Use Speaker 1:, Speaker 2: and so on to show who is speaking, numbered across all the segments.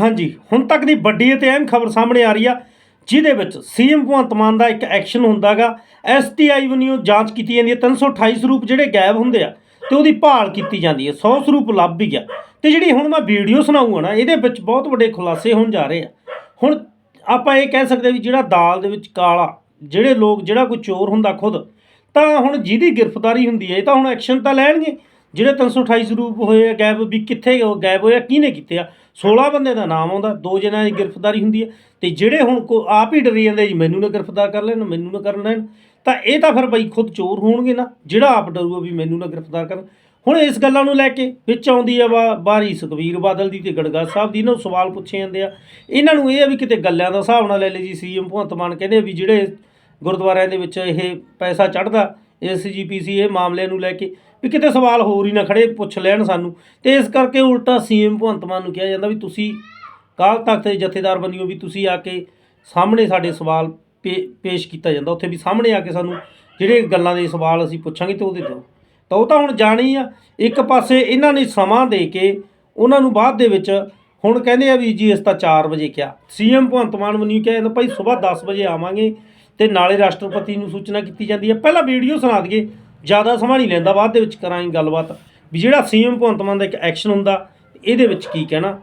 Speaker 1: ਹਾਂਜੀ, ਹੁਣ ਤੱਕ ਦੀ ਵੱਡੀ ਅਤੇ ਅਹਿਮ ਖਬਰ ਸਾਹਮਣੇ ਆ ਰਹੀ ਆ, ਜਿਹਦੇ ਵਿੱਚ ਸੀਐਮ ਭਗਵੰਤ ਮਾਨ ਦਾ ਇੱਕ ਐਕਸ਼ਨ ਹੁੰਦਾਗਾ ਐਸਟੀਆਈ ਵੱਲੋਂ ਜਾਂਚ ਕੀਤੀ ਜਾਂਦੀ ਹੈ 328 ਸਰੂਪ ਜਿਹੜੇ ਗਾਇਬ ਹੁੰਦੇ ਆ, ਤੇ ਉਹਦੀ ਭਾਲ ਕੀਤੀ ਜਾਂਦੀ ਹੈ 100 ਸਰੂਪ ਲੱਭ ਵੀ ਗਿਆ। ਤੇ ਜਿਹੜੀ ਹੁਣ ਮੈਂ ਵੀਡੀਓ ਸੁਣਾਉਂਗਾ ਨਾ, ਇਹਦੇ ਵਿੱਚ ਬਹੁਤ ਵੱਡੇ ਖੁਲਾਸੇ ਹੋਣ ਜਾ ਰਹੇ ਆ। ਹੁਣ ਆਪਾਂ ਇਹ ਕਹਿ ਸਕਦੇ ਵੀ ਜਿਹੜਾ ਦਾਲ ਦੇ ਵਿੱਚ ਕਾਲਾ, ਜਿਹੜੇ ਲੋਕ ਜਿਹੜਾ ਕੋਈ ਚੋਰ ਹੁੰਦਾ ਖੁਦ, ਤਾਂ ਹੁਣ ਜਿਹਦੀ ਗ੍ਰਿਫਤਾਰੀ ਹੁੰਦੀ ਹੈ ਇਹ ਤਾਂ ਹੁਣ ਐਕਸ਼ਨ ਤਾਂ ਲੈਣਗੇ। ਜਿਹੜੇ 328 ਸਰੂਪ ਹੋਏ ਆ, ਗਾਇਬ ਵੀ ਕਿੱਥੇ ਉਹ ਗਾਇਬ ਹੋਇਆ ਕਿਹਨੇ ਕੀਤੇ ਆ? 16 ਬੰਦੇ ਦਾ ਨਾਮ ਆਉਂਦਾ, ਦੋ ਜਣਿਆਂ ਦੀ ਗ੍ਰਿਫਤਾਰੀ ਹੁੰਦੀ ਹੈ। ਤੇ ਜਿਹੜੇ ਹੁਣ ਕੋ ਆਪ ਹੀ ਡਰੀ ਜਾਂਦੇ ਜੀ, ਮੈਨੂੰ ਨਾ ਗ੍ਰਿਫਤਾਰ ਕਰ ਲੈਣ, ਮੈਨੂੰ ਨਾ ਕਰਨ ਲੈਣ, ਤਾਂ ਇਹ ਤਾਂ ਫਿਰ ਬਈ ਖੁਦ ਚੋਰ ਹੋਣਗੇ ਨਾ, ਜਿਹੜਾ ਆਪ ਡਰੂਗਾ ਵੀ ਮੈਨੂੰ ਨਾ ਗ੍ਰਿਫਤਾਰ ਕਰਨ। ਹੁਣ ਇਸ ਗੱਲਾਂ ਨੂੰ ਲੈ ਕੇ ਵਿੱਚ ਆਉਂਦੀ ਆ ਵਾ ਬਾਰੀ ਸੁਖਬੀਰ ਬਾਦਲ ਦੀ ਤੇ ਗੜਗਾ ਸਾਹਿਬ ਦੀ, ਇਹਨਾਂ ਨੂੰ ਸਵਾਲ ਪੁੱਛੇ ਜਾਂਦੇ ਆ। ਇਹਨਾਂ ਨੂੰ ਇਹ ਆ ਵੀ ਕਿਤੇ ਗੱਲਾਂ ਦਾ ਹਿਸਾਬ ਨਾਲ ਲੈ ਲਈ ਜੀ, ਸੀਐਮ ਭਗਵੰਤ ਮਾਨ ਕਹਿੰਦੇ ਵੀ ਜਿਹੜੇ ਗੁਰਦੁਆਰਿਆਂ ਦੇ ਵਿੱਚ ਇਹ ਪੈਸਾ ਚੜਦਾ ਐਸਜੀਪੀਸੀ ਇਹ ਮਾਮਲੇ ਨੂੰ ਲੈ ਕੇ। ਵੀ ਕਿਤੇ ਸਵਾਲ ਹੋਰ ਹੀ ਨਾ ਖੜੇ ਪੁੱਛ ਲੈਣ ਸਾਨੂੰ। ਤੇ ਇਸ ਕਰਕੇ ਉਲਟਾ ਸੀਐਮ ਭਗਵੰਤ ਮਾਨ ਨੂੰ ਕਿਹਾ ਜਾਂਦਾ ਵੀ ਤੁਸੀਂ ਕਾਲ ਤਖਤ ਦੇ ਜਥੇਦਾਰ ਬਣਿਓ ਵੀ ਤੁਸੀਂ ਆ ਕੇ ਸਾਹਮਣੇ ਸਾਡੇ ਸਵਾਲ ਪੇ- ਪੇਸ਼ ਕੀਤਾ ਜਾਂਦਾ। ਉੱਥੇ ਵੀ ਸਾਹਮਣੇ ਆ ਕੇ ਸਾਨੂੰ ਜਿਹੜੇ ਗੱਲਾਂ ਦੇ ਸਵਾਲ ਅਸੀਂ ਪੁੱਛਾਂਗੇ ਤੇ ਉਹਦੇ ਦਿਓ ਤਾਂ ਉਹ ਤਾਂ ਹੁਣ ਜਾਣੀ ਆ। ਇੱਕ ਪਾਸੇ ਇਹਨਾਂ ਨੇ ਸਮਾਂ ਦੇ ਕੇ ਉਹਨਾਂ ਨੂੰ ਬਾਅਦ ਦੇ ਵਿੱਚ ਹੁਣ ਕਹਿੰਦੇ ਆ ਵੀ ਜੀ ਇਸ ਤਾਂ 4 ਵਜੇ ਕਿਹਾ। ਸੀਐਮ ਭਗਵੰਤ ਮਾਨ ਵੱਲੋਂ ਕਿਹਾ ਜਾਂਦਾ, ਭਾਈ ਸਵੇਰ 10 ਵਜੇ ਆਵਾਂਗੇ ਤੇ ਨਾਲੇ ਰਾਸ਼ਟਰਪਤੀ ਨੂੰ ਸੂਚਨਾ ਕੀਤੀ ਜਾਂਦੀ ਹੈ ਪਹਿਲਾਂ ਵੀਡੀਓ ਸੁਣਾ ਦਈਏ। ਜ਼ਿਆਦਾ ਸਮਾਂ ਨਹੀਂ ਲੈਂਦਾ, ਬਾਅਦ ਦੇ ਵਿੱਚ ਕਰਾਂਗੇ ਗੱਲਬਾਤ। ਵੀ ਜਿਹੜਾ ਸੀਐਮ ਭਗਵੰਤ ਮਾਨ ਦਾ ਇੱਕ ਐਕਸ਼ਨ ਹੁੰਦਾ, ਇਹਦੇ ਵਿੱਚ ਕੀ ਕਹਿਣਾ?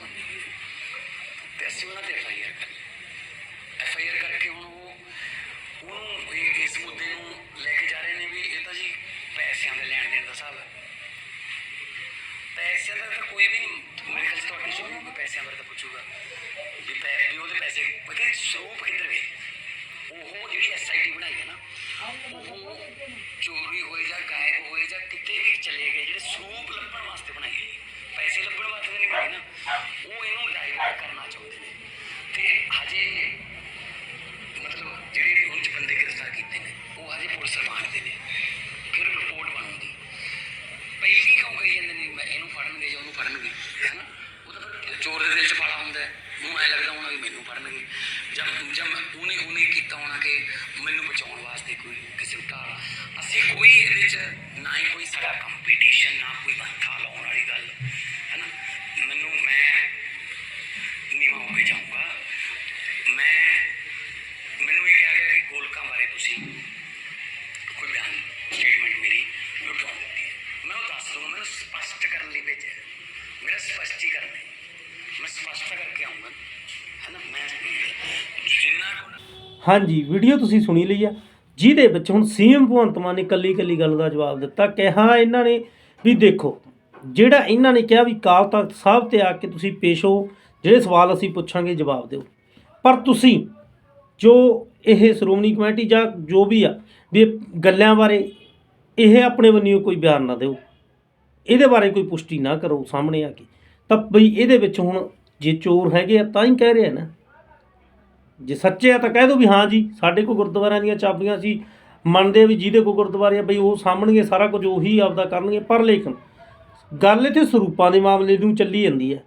Speaker 2: ਜਾਂਚ ਤੇ ਅਸੀਂ ਉਹਨਾਂ ਤੇ ਐਫ ਆਈ ਆਰ ਕਰ ਐਫ ਆਈ ਆਰ ਕਰਕੇ ਹੁਣ ਉਹ ਉਹਨੂੰ ਇਸ ਮੁੱਦੇ ਨੂੰ ਲੈ ਕੇ ਜਾ ਰਹੇ ਨੇ ਵੀ ਇਹ ਤਾਂ ਜੀ ਪੈਸਿਆਂ ਦੇ ਲੈਣ ਦੇਣ ਦਾ ਹਿਸਾਬ ਹੈ। ਪੈਸਿਆਂ ਦਾ ਤਾਂ ਕੋਈ ਵੀ ਮੇਰੇ ਖਿਆਲ 'ਚ ਤੁਹਾਡੇ ਚੋਂ ਪੈਸਿਆਂ ਬਾਰੇ ਤਾਂ ਪੁੱਛੂਗਾ। ਵੀ ਪੈ ਵੀ ਉਹਦੇ ਪੈਸੇ ਬਗੇ ਸਰੂਪ ਕਿੱਧਰ ਗਏ? ਉਹ ਜਿਹੜੀ ਐਸ ਆਈ ਟੀ ਬਣਾਈ ਹਾਂਜੀ
Speaker 1: ਵੀਡੀਓ ਤੁਸੀਂ ਸੁਣੀ ਲਈ ਆ। ਜਿਹਦੇ ਵਿੱਚ ਹੁਣ ਸੀਐਮ ਭਗਵੰਤ ਮਾਨ ਨੇ ਕੱਲੀ ਕੱਲੀ ਗੱਲ ਦਾ ਜਵਾਬ ਦਿੱਤਾ। ਕਿਹਾ ਇਹਨਾਂ ਨੇ ਵੀ ਦੇਖੋ, ਜਿਹੜਾ ਇਹਨਾਂ ਨੇ ਕਿਹਾ ਵੀ ਕਾਲ ਤਖਤ ਸਾਹਿਬ ਤੇ ਆ ਕੇ ਤੁਸੀਂ ਪੇਸ਼ ਹੋ, ਜਿਹੜੇ ਸਵਾਲ ਅਸੀਂ ਪੁੱਛਾਂਗੇ ਜਵਾਬ ਦਿਓ। ਪਰ ਤੁਸੀਂ ਜੋ ਇਹ ਸ਼੍ਰੋਮਣੀ ਕਮੇਟੀ ਜਾਂ ਜੋ ਵੀ ਆ, ਵੀ ਗੱਲਾਂ ਬਾਰੇ ਇਹ ਆਪਣੇ ਵੱਲੋਂ ਕੋਈ ਬਿਆਨ ਨਾ ਦਿਓ। ਇਹਦੇ ਬਾਰੇ ਕੋਈ ਪੁਸ਼ਟੀ ਨਾ ਕਰੋ ਸਾਹਮਣੇ ਆ ਕੇ। ਤਾਂ ਬਈ ਇਹਦੇ ਵਿੱਚ ਹੁਣ ਜੇ ਚੋਰ ਹੈਗੇ ਆ, ਤਾਂ ਹੀ ਕਹਿ ਰਿਹਾ ਨਾ। ਜੇ ਸੱਚੇ ਆ ਤਾਂ ਕਹਿ ਦਿਓ ਵੀ ਹਾਂ ਜੀ, ਸਾਡੇ ਕੋਲ ਗੁਰਦੁਆਰਿਆਂ ਦੀਆਂ ਚਾਬੀਆਂ ਸੀ, ਮੰਨਦੇ ਵੀ ਜਿਹਦੇ ਕੋਲ ਗੁਰਦੁਆਰੇ ਆ, ਬਈ ਉਹ ਸਾਹਮਣਗੇ ਸਾਰਾ ਕੁਝ ਉਹੀ ਆਪਦਾ ਕਰਨਗੇ, ਪਰ ਲੇਕਿਨ ਗੱਲ ਇੱਥੇ ਸਰੂਪਾਂ ਦੇ ਮਾਮਲੇ ਨੂੰ ਚੱਲੀ ਜਾਂਦੀ ਹੈ,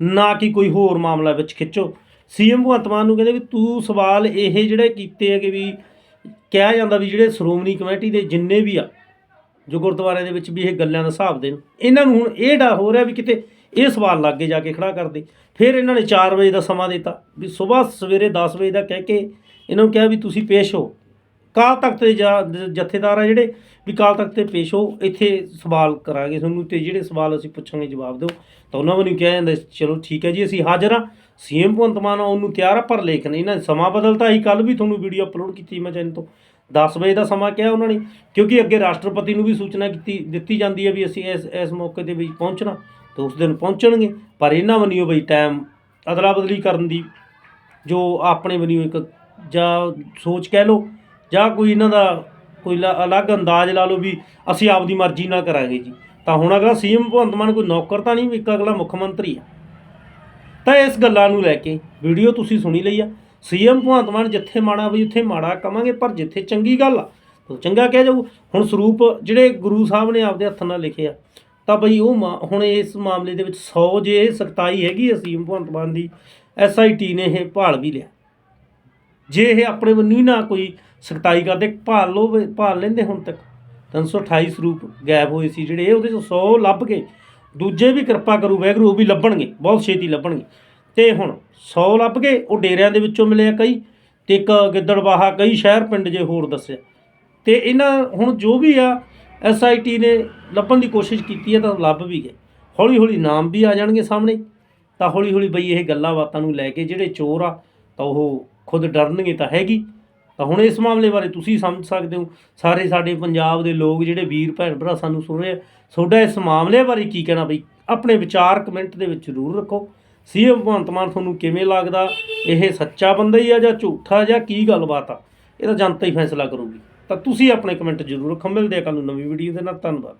Speaker 1: ਨਾ ਕਿ ਕੋਈ ਹੋਰ ਮਾਮਲਾ ਵਿੱਚ ਖਿੱਚੋ। ਸੀਐਮ ਭਗਵੰਤ ਮਾਨ ਨੂੰ ਕਹਿੰਦੇ ਵੀ ਤੂੰ ਸਵਾਲ ਇਹ ਜਿਹੜੇ ਕੀਤੇ ਹੈਗੇ ਵੀ ਕਿਹਾ ਜਾਂਦਾ ਵੀ ਜਿਹੜੇ ਸ਼੍ਰੋਮਣੀ ਕਮੇਟੀ ਦੇ ਜਿੰਨੇ ਵੀ ਆ, ਜੋ ਗੁਰਦੁਆਰਿਆਂ ਦੇ ਵਿੱਚ ਵੀ ਇਹ ਗੱਲਾਂ ਦਾ ਹਿਸਾਬ ਦੇਣ, ਇਹਨਾਂ ਨੂੰ ਹੁਣ ਇਹ ਡਰ ਹੋ ਰਿਹਾ ਵੀ ਕਿਤੇ ਇਹ ਸਵਾਲ ਲਾਗੇ ਜਾ ਕੇ ਖੜਾ ਕਰਦੇ। ਫਿਰ ਇਹਨਾਂ ਨੇ 4 ਵਜੇ ਦਾ ਸਮਾਂ ਦਿੱਤਾ ਵੀ ਸਵੇਰ ਸਵੇਰੇ 10 ਵਜੇ ਦਾ ਕਹਿ ਕੇ ਇਹਨਾਂ ਨੂੰ ਕਿਹਾ ਵੀ ਤੁਸੀਂ ਪੇਸ਼ ਹੋ। ਕਾਲ ਤਖਤ ਦੇ ਜਾ- ਜਥੇਦਾਰ ਆ ਜਿਹੜੇ, ਵੀ ਕਾਲ ਤਖਤ ਤੇ ਪੇਸ਼ ਹੋ, ਇੱਥੇ ਸਵਾਲ ਕਰਾਂਗੇ ਤੁਹਾਨੂੰ ਤੇ ਜਿਹੜੇ ਸਵਾਲ ਅਸੀਂ ਪੁੱਛਾਂਗੇ ਜਵਾਬ ਦਿਓ। ਤਾਂ ਉਹਨਾਂ ਵੱਲੋਂ ਕਿਹਾ ਜਾਂਦਾ ਚਲੋ ਠੀਕ ਹੈ ਜੀ, ਅਸੀਂ ਹਾਜ਼ਰ ਹਾਂ। ਸੀਐਮ ਭਗਵੰਤ ਮਾਨ ਉਹਨੂੰ ਤਿਆਰ ਆ, ਪਰ ਲੇਕਿਨ ਇਹਨਾਂ ਨੇ ਸਮਾਂ ਬਦਲਤਾ ਸੀ। ਕੱਲ ਵੀ ਤੁਹਾਨੂੰ ਵੀਡੀਓ ਅਪਲੋਡ ਕੀਤੀ ਮੈਂ ਚੈਨਲ ਤੋਂ। 10 ਵਜੇ ਦਾ ਸਮਾਂ ਕਿਹਾ ਉਹਨਾਂ ਨੇ, ਕਿਉਂਕਿ ਅੱਗੇ ਰਾਸ਼ਟਰਪਤੀ ਨੂੰ ਵੀ ਸੂਚਨਾ ਕੀਤੀ, ਦਿੱਤੀ ਜਾਂਦੀ ਹੈ ਵੀ ਅਸੀਂ ਇਸ ਇਸ ਮੌਕੇ ਤੇ ਵੀ ਪਹੁੰਚਣਾ। ਤਾਂ ਉਸ ਦਿਨ ਪਹੁੰਚਣਗੇ, ਪਰ ਇਹਨਾਂ ਵੱਲੋਂ ਬਈ ਟਾਈਮ ਅਦਲਾ ਬਦਲੀ ਕਰਨ ਦੀ, ਜੋ ਆਪਣੇ ਵੱਲੋਂ ਇੱਕ ਜਾਂ ਸੋਚ ਕਹਿ ਲਓ, ਜਾਂ ਕੋਈ ਇਹਨਾਂ ਦਾ ਕੋਈ ਲ- ਅਲੱਗ ਅੰਦਾਜ਼ ਲਾ ਲਓ ਵੀ ਅਸੀਂ ਆਪਦੀ ਮਰਜ਼ੀ ਨਾਲ ਕਰਾਂਗੇ ਜੀ। ਤਾਂ ਹੁਣ ਅਗਲਾ ਸੀਐਮ ਭਗਵੰਤ ਮਾਨ ਕੋਈ ਨੌਕਰ ਤਾਂ ਨਹੀਂ, ਵੀ ਇੱਕ ਅਗਲਾ ਮੁੱਖ ਮੰਤਰੀ ਆ। ਤਾਂ ਇਸ ਗੱਲਾਂ ਨੂੰ ਲੈ ਕੇ ਵੀਡੀਓ ਤੁਸੀਂ ਸੁਣੀ ਲਈ ਆ। ਸੀਐਮ ਭਗਵੰਤ ਮਾਨ ਜਿੱਥੇ ਮਾੜਾ ਬਈ ਉੱਥੇ ਮਾੜਾ ਕਵਾਂਗੇ, ਪਰ ਜਿੱਥੇ ਚੰਗੀ ਗੱਲ ਆ, ਤਾਂ ਚੰਗਾ ਕਹਿ ਜਾਊ। ਹੁਣ ਸਰੂਪ ਜਿਹੜੇ ਗੁਰੂ ਸਾਹਿਬ ਨੇ ਆਪਦੇ ਹੱਥ ਨਾਲ ਲਿਖੇ ਆ ਤਾਂ ਬਈ ਉਹ ਮਾ- ਹੁਣ ਇਸ ਮਾਮਲੇ ਦੇ ਵਿੱਚ 100 ਜੇ ਇਹ ਸਖਤਾਈ ਹੈਗੀ ਹੈ ਸੀਐਮ ਭਗਵੰਤ ਮਾਨ ਦੀ ਐਸਆਈਟੀ ਨੇ ਇਹ ਭਾਲ ਵੀ ਲਿਆ। ਜੇ ਇਹ ਆਪਣੇ ਵੱਲੋਂ ਹੀ ਨਾ ਕੋਈ ਸਖਤਾਈ ਕਰਦੇ, ਭਾਲ ਲੋ ਭਾਲ ਲੈਂਦੇ ਹੁਣ ਤੱਕ। 328 ਸਰੂਪ ਗਾਇਬ ਹੋਏ ਸੀ ਜਿਹੜੇ, ਉਹਦੇ ਚੋਂ 100 ਲੱਭ ਕੇ ਦੂਜੇ ਵੀ ਕਿਰਪਾ ਕਰੂ ਵੈਗਰੂ ਉਹ ਵੀ ਲੱਭਣਗੇ, ਬਹੁਤ ਛੇਤੀ ਲੱਭਣਗੇ। ਤੇ ਹੁਣ 100 ਲੱਭ ਗਏ ਉਹ ਡੇਰਿਆਂ ਦੇ ਵਿੱਚੋਂ ਮਿਲੇ ਕਈ, ਤੇ ਇੱਕ ਗਿੱਦੜਬਾਹਾ ਕਈ ਸ਼ਹਿਰ ਪਿੰਡ ਜੇ ਹੋਰ ਦੱਸਿਆ। ਤੇ ਇਹਨਾਂ ਹੁਣ ਜੋ ਵੀ ਆ ਐਸਆਈਟੀ ਨੇ ਲੱਭਣ ਦੀ ਕੋਸ਼ਿਸ਼ ਕੀਤੀ ਹੈ ਤਾਂ ਲੱਭ ਵੀ ਗਏ। ਹੌਲੀ ਹੌਲੀ ਨਾਮ ਵੀ ਆ ਜਾਣਗੇ ਸਾਹਮਣੇ। ਤਾਂ ਹੌਲੀ ਹੌਲੀ ਬਈ ਇਹ ਗੱਲਾਂ ਬਾਤਾਂ ਨੂੰ ਲੈ ਕੇ ਜਿਹੜੇ ਚੋਰ ਆ, ਤਾਂ ਉਹ ਖੁਦ ਡਰਨਗੇ ਤਾਂ ਹੈਗੀ। ਤਾਂ ਹੁਣ ਇਸ ਮਾਮਲੇ ਬਾਰੇ ਤੁਸੀਂ ਸਮਝ ਸਕਦੇ ਹੋ। ਸਾਰੇ ਸਾਡੇ ਪੰਜਾਬ ਦੇ ਲੋਕ ਜਿਹੜੇ ਵੀਰ ਭੈਣ ਭਰਾ ਸਾਨੂੰ ਸੁਣ ਰਹੇ ਆ, ਤੁਹਾਡਾ ਇਸ ਮਾਮਲੇ ਬਾਰੇ ਕੀ ਕਹਿਣਾ ਬਈ? ਆਪਣੇ ਵਿਚਾਰ ਕਮੈਂਟ ਦੇ ਵਿੱਚ ਜ਼ਰੂਰ ਰੱਖੋ। ਸੀਐਮ ਭਗਵੰਤ ਮਾਨ ਤੁਹਾਨੂੰ ਕਿਵੇਂ ਲੱਗਦਾ? ਇਹ ਸੱਚਾ ਬੰਦਾ ਹੀ ਆ ਜਾਂ ਝੂਠਾ ਜਾਂ ਕੀ ਗੱਲਬਾਤ ਆ? ਇਹਦਾ ਜਨਤਾ ਹੀ ਫੈਸਲਾ ਕਰੂਗੀ। ਤਾਂ ਤੁਸੀਂ ਆਪਣੇ ਕਮੈਂਟ ਜ਼ਰੂਰ ਰੱਖੋ। ਮਿਲਦੇ ਆ ਕੱਲ ਨੂੰ ਨਵੀਂ ਵੀਡੀਓ ਦੇ ਨਾਲ। ਧੰਨਵਾਦ।